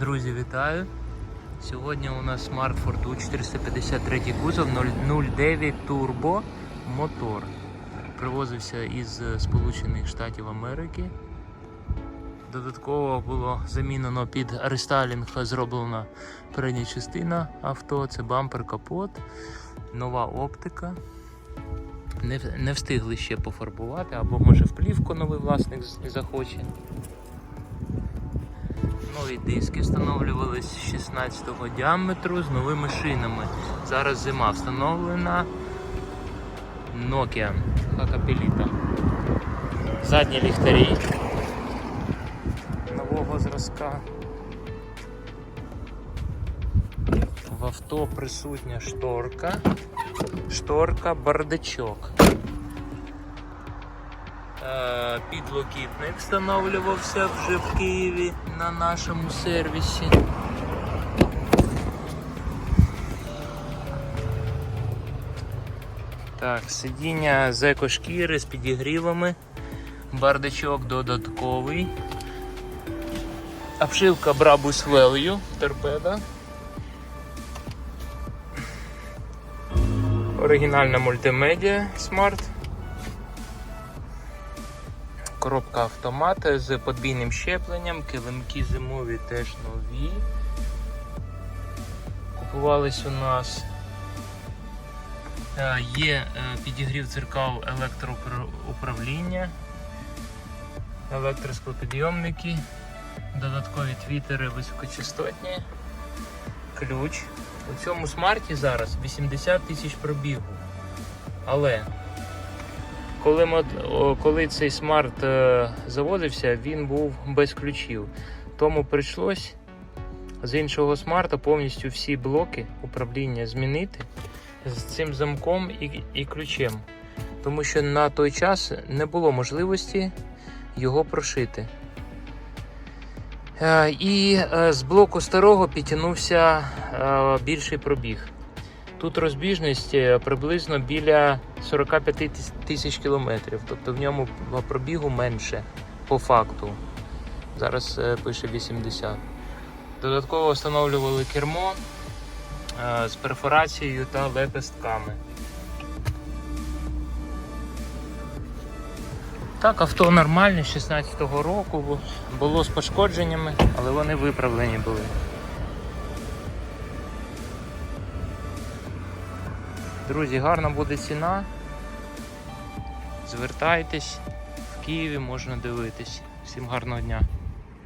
Друзі, вітаю! Сьогодні у нас Smart Fortwo 453 кузов 009 Turbo мотор. Привозився із Сполучених Штатів Америки. Додатково було замінено під рестайлінг, зроблена передня частина авто, це бампер, капот, нова оптика. Не, не встигли ще пофарбувати, або може в плівку новий власник захоче. Нові диски встановлювались 16-го діаметру з новими шинами. Зараз зима встановлена Nokia Хакапеліта. Задні ліхтарі нового зразка. В авто присутня шторка, шторка, бардачок. Е, Підлокітник встановлювався вже в Києві на нашому сервісі. Так, сидіння з екошкіри з підігрівами, бардачок додатковий. Обшивка Brabus Value, торпеда. Оригінальна мультимедіа Smart. Коробка автомат з подвійним щепленням, килимки зимові теж нові. Купувались у нас. Е, Є е, підігрів дзеркал електроуправління, електросклопідйомники, додаткові твітери високочастотні, ключ. У цьому смарті зараз 80 тисяч пробігу. Але коли, коли цей смарт е, заводився, він був без ключів. Тому прийшлось з іншого смарта повністю всі блоки управління змінити з цим замком і, і ключем. Тому що на той час не було можливості його прошити. Е, І е, з блоку старого підтягнувся більший пробіг. Тут розбіжність е, приблизно біля 45 тисяч кілометрів, тобто в ньому пробігу менше по факту. Зараз е, пише 80. Додатково встановлювали кермо е, з перфорацією та лепестками. Так, авто нормальне, 16-го року було з пошкодженнями, але вони виправлені були. Друзі, гарна буде ціна. Звертайтесь, в Києві можна дивитись. Всім гарного дня.